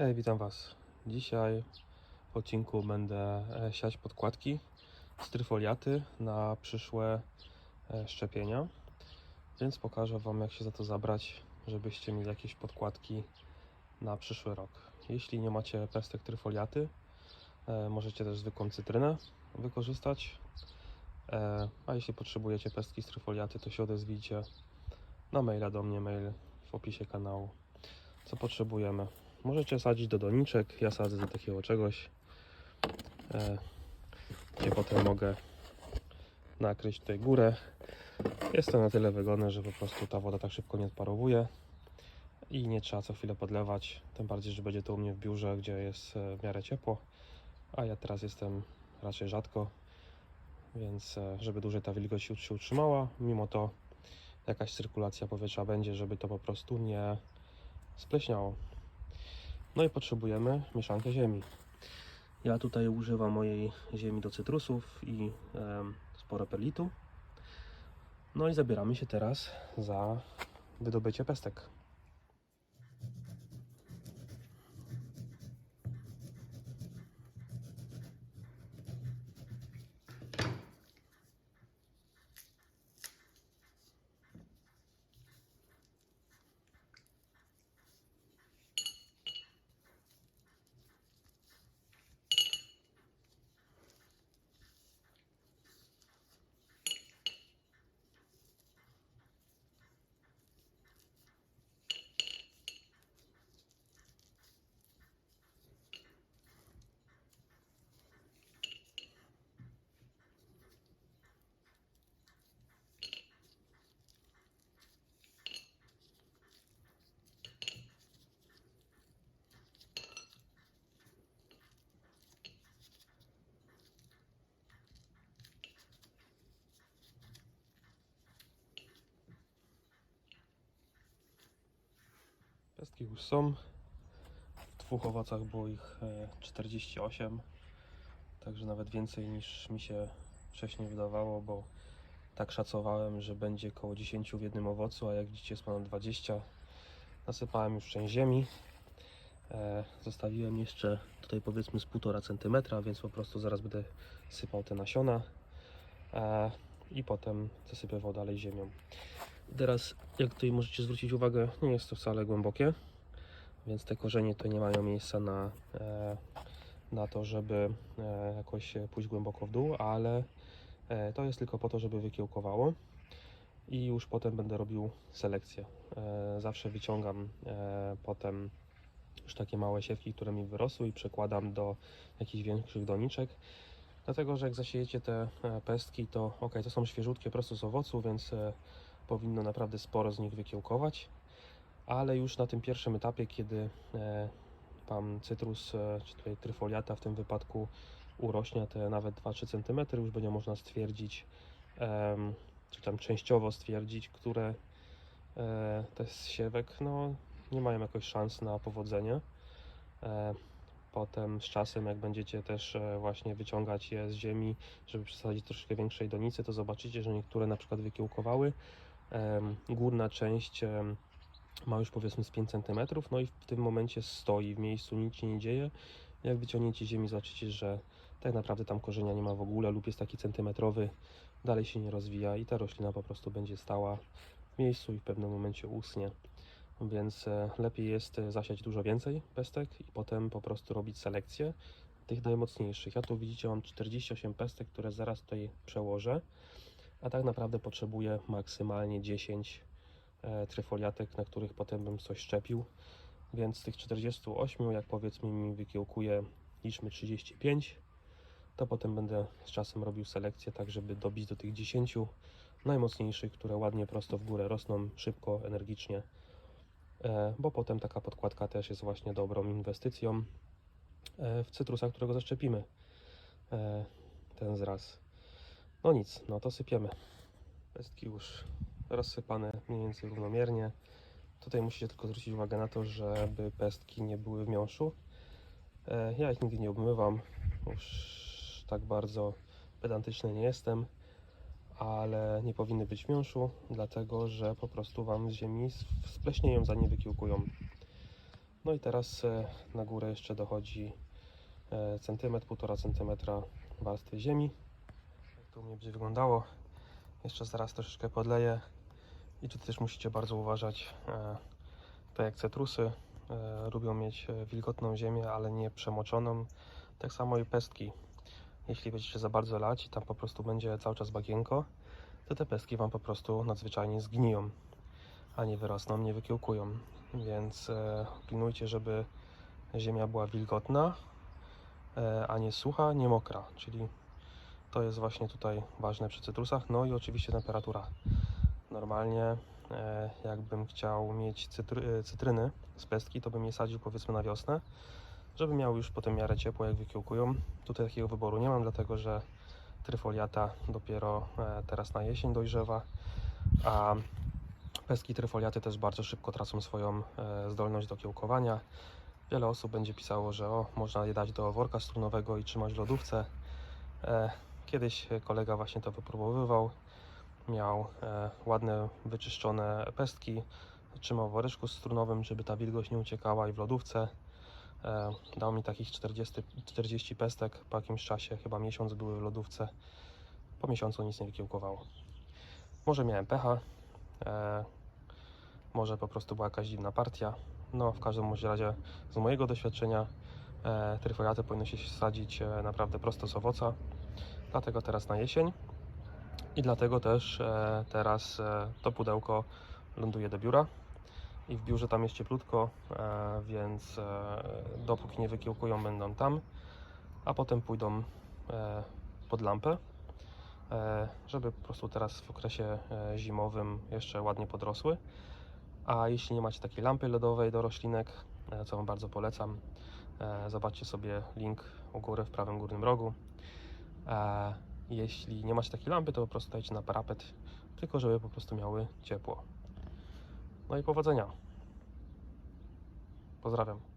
Hej, witam Was. Dzisiaj w odcinku będę e, siać podkładki z tryfoliaty na przyszłe e, szczepienia. Więc pokażę Wam, jak się za to zabrać, żebyście mieli jakieś podkładki na przyszły rok. Jeśli nie macie pestek tryfoliaty, e, możecie też zwykłą cytrynę wykorzystać. A jeśli potrzebujecie pestki z tryfoliaty, to się odezwijcie na maila do mnie, mail w opisie kanału. Co potrzebujemy? Możecie sadzić do doniczek, ja sadzę do takiego czegoś, e, gdzie potem mogę nakryć tutaj górę. Jest to na tyle wygodne, że po prostu ta woda tak szybko nie odparowuje i nie trzeba co chwilę podlewać, tym bardziej, że będzie to u mnie w biurze, gdzie jest e, w miarę ciepło, a ja teraz jestem raczej rzadko, więc e, żeby dłużej ta wilgoć się się utrzymała, mimo to jakaś cyrkulacja powietrza będzie, żeby to po prostu nie spleśniało. No i potrzebujemy mieszankę ziemi. Ja tutaj używam mojej ziemi do cytrusów i em, sporo perlitu. No i zabieramy się teraz za wydobycie pestek. Pestki już są. W dwóch owocach było ich e, 48. Także nawet więcej niż mi się wcześniej wydawało, bo tak szacowałem, że będzie około 10 w jednym owocu, a jak widzicie jest ponad 20. Nasypałem już część ziemi. E, Zostawiłem jeszcze tutaj powiedzmy z 1,5 cm, więc po prostu zaraz będę sypał te nasiona. E, I potem zasypię wodę dalej ziemią. Teraz, jak tutaj możecie zwrócić uwagę, nie jest to wcale głębokie, więc te korzenie to nie mają miejsca na, e, na to, żeby e, jakoś pójść głęboko w dół, ale e, to jest tylko po to, żeby wykiełkowało i już potem będę robił selekcję. Zawsze wyciągam potem już takie małe siewki, które mi wyrosły i przekładam do jakichś większych doniczek. Dlatego, że jak zasiejecie te pestki, to ok, to są świeżutkie prosto z owocu, więc powinno naprawdę sporo z nich wykiełkować, ale już na tym pierwszym etapie, kiedy e, Pan cytrus, e, czy tutaj tryfoliata w tym wypadku urośnie te nawet 2-3 cm, już będzie można stwierdzić, czy tam częściowo stwierdzić, które e, te z siewek no, nie mają jakoś szans na powodzenie. E, Potem z czasem, jak będziecie też e, właśnie wyciągać je z ziemi, żeby przesadzić troszkę większej donicy, to zobaczycie, że niektóre na przykład wykiełkowały, górna część ma już powiedzmy z 5 cm, no i w tym momencie stoi w miejscu, nic się nie dzieje. Jak wyciągniecie ziemi, zobaczycie, że tak naprawdę tam korzenia nie ma w ogóle lub jest taki centymetrowy, dalej się nie rozwija i ta roślina po prostu będzie stała w miejscu i w pewnym momencie usnie. Więc e, lepiej jest e, zasiać dużo więcej pestek i potem po prostu robić selekcję tych najmocniejszych. Ja tu widzicie mam 48 pestek, które zaraz tutaj przełożę a tak naprawdę potrzebuję maksymalnie 10 e, tryfoliatek, na których potem bym coś szczepił. Więc z tych 48, jak powiedzmy mi wykiełkuje, liczmy 35, to potem będę z czasem robił selekcję, tak żeby dobić do tych 10 najmocniejszych, które ładnie prosto w górę rosną, szybko, energicznie. E, bo potem taka podkładka też jest właśnie dobrą inwestycją e, w cytrusa, którego zaszczepimy. Ten zraz. No nic, no to sypiemy. Pestki już rozsypane mniej więcej równomiernie. Tutaj musicie tylko zwrócić uwagę na to, żeby pestki nie były w miąższu. E, Ja ich nigdy nie obmywam, już tak bardzo pedantyczny nie jestem, ale nie powinny być w miąższu, dlatego że po prostu Wam z ziemi spleśnieją, zanim wykiełkują. No i teraz e, na górę jeszcze dochodzi e, centymetr, półtora centymetra warstwy ziemi. To mnie będzie wyglądało. Jeszcze zaraz troszeczkę podleję. I tu też musicie bardzo uważać, e, tak jak cetrusy e, lubią mieć e, wilgotną ziemię, ale nie przemoczoną. Tak samo i pestki. Jeśli będziecie za bardzo lać i tam po prostu będzie cały czas bagienko, to te pestki Wam po prostu nadzwyczajnie zgniją, a nie wyrosną, nie wykiełkują. Więc pilnujcie, żeby ziemia była wilgotna, a nie sucha, nie mokra. Czyli to jest właśnie tutaj ważne przy cytrusach. No i oczywiście temperatura. Normalnie, e, jakbym chciał mieć cytry, e, cytryny z pestki, to bym je sadził powiedzmy na wiosnę, żeby miały już potem miarę ciepło, jak wykiełkują. Tutaj takiego wyboru nie mam, dlatego że tryfoliata dopiero e, teraz na jesień dojrzewa, a pestki tryfoliaty też bardzo szybko tracą swoją zdolność do kiełkowania. Wiele osób będzie pisało, że o, można je dać do worka strunowego i trzymać w lodówce. E, Kiedyś kolega właśnie to wypróbowywał. Miał e, ładne, wyczyszczone pestki. Trzymał w woreczku strunowym, żeby ta wilgoć nie uciekała i w lodówce. E, dał mi takich 40, 40 pestek. Po jakimś czasie, chyba miesiąc były w lodówce. Po miesiącu nic nie wykiełkowało. Może miałem pecha, e, może po prostu była jakaś dziwna partia. No, w każdym razie z mojego doświadczenia e, powinno się sadzić e, naprawdę prosto z owoca. Dlatego teraz na jesień i dlatego też e, teraz e, to pudełko ląduje do biura i w biurze tam jest cieplutko, e, więc dopóki nie wykiełkują będą tam, a potem pójdą pod lampę, żeby po prostu teraz w okresie zimowym jeszcze ładnie podrosły. A jeśli nie macie takiej lampy LEDowej do roślinek, co Wam bardzo polecam, zobaczcie sobie link u góry w prawym górnym rogu. E, jeśli nie macie takiej lampy, to po prostu dajcie na parapet, tylko żeby po prostu miały ciepło. No i powodzenia. Pozdrawiam.